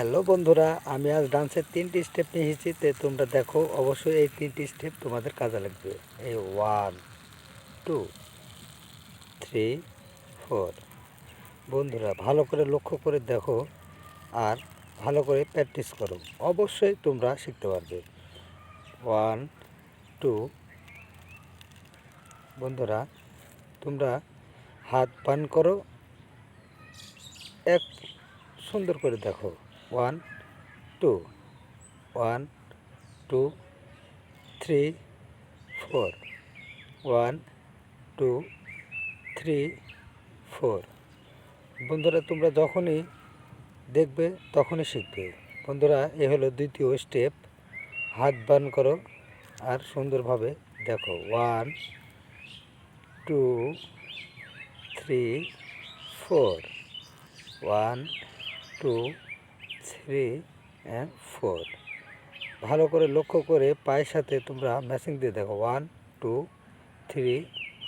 Hello বন্ধুরা, আমি আজ ডান্সের তিনটি স্টেপ নিয়ে এসেছি তো তোমরা দেখো, অবশ্যই এই তিনটি স্টেপ তোমাদের কাজে লাগবে। এই ওয়ান টু থ্রি ফোর বন্ধুরা, ভালো করে লক্ষ্য করে দেখো আর ভালো করে প্র্যাকটিস করো। অবশ্যই তোমরা শিখতে পারবে। ওয়ান টু বন্ধুরা, তোমরা হাত পান করো, এক সুন্দর করে দেখো। One, two. One, two, three, four. One, two, three, four. বন্ধুরা, তোমরা যখনই দেখবে, তখনই শিখবে। বন্ধুরা, এ হলো দ্বিতীয় স্টেপ হাত বান করো আর সুন্দরভাবে দেখো। One, two, three, four. One, two three and four ভালো করে লক্ষ্য করে পায়ের সাথে তোমরা ম্যাচিং দিয়ে দেখো। One two three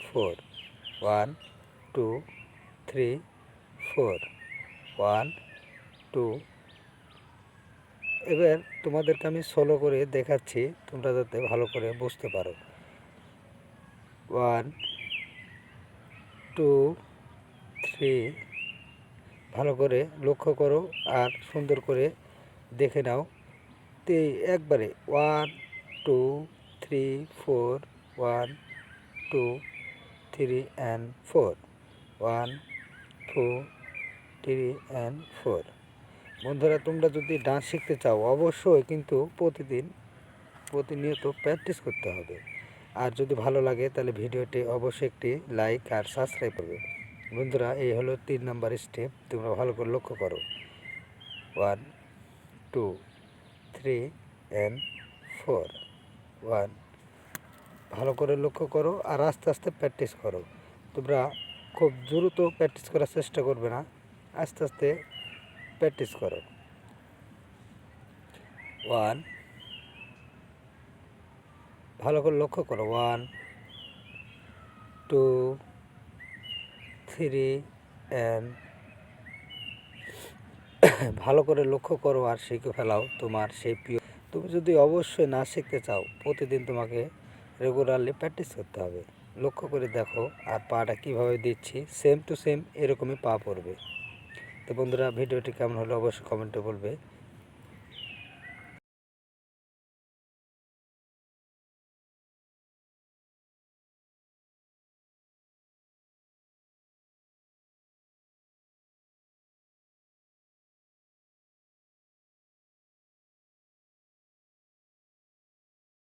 four one two three four one two এবার তোমাদেরকে আমি সোলো করে দেখাচ্ছি। তোমরা যাতে ভালো করে বুঝতে পারো। ওয়ান টু থ্রি ভালো করে লক্ষ্য করো আর সুন্দর করে দেখে নাও। তে একবারে one two three four one two three and four one two three and four বন্ধুরা, তোমরা যদি ডান্স শিখতে চাও, অবশ্যই কিন্তু প্রতিদিন প্রতিনিয়ত প্র্যাকটিস করতে হবে। আর যদি ভালো লাগে, তাহলে ভিডিওটি অবশ্যই একটি লাইক আর সাবস্ক্রাইব করবে। বন্ধুরা, এই হলো তিন নাম্বার স্টেপ তোমরা ভালো করে লক্ষ্য করো। One two three and four one ভালো করে লক্ষ্য করো আর আস্তে আস্তে প্র্যাকটিস করো। তোমরা খুব দ্রুত প্র্যাকটিস করার চেষ্টা করবে না। আস্তে আস্তে প্র্যাকটিস করো। ওয়ান ভালো করে লক্ষ্য করো। ওয়ান টু থ্রি অ্যান্ড ভালো করে লক্ষ্য করো আর শিখে ফেলাও তোমার সেই প্রিয়। তুমি যদি অবশ্যই না শিখতে চাও, প্রতিদিন তোমাকে রেগুলারলি প্র্যাকটিস করতে হবে। লক্ষ্য করে দেখো আর পাটা কীভাবে দিচ্ছি সেম টু সেম এরকমই পা পড়বে। তো বন্ধুরা, ভিডিওটি কেমন হলো অবশ্যই কমেন্টে বলবে।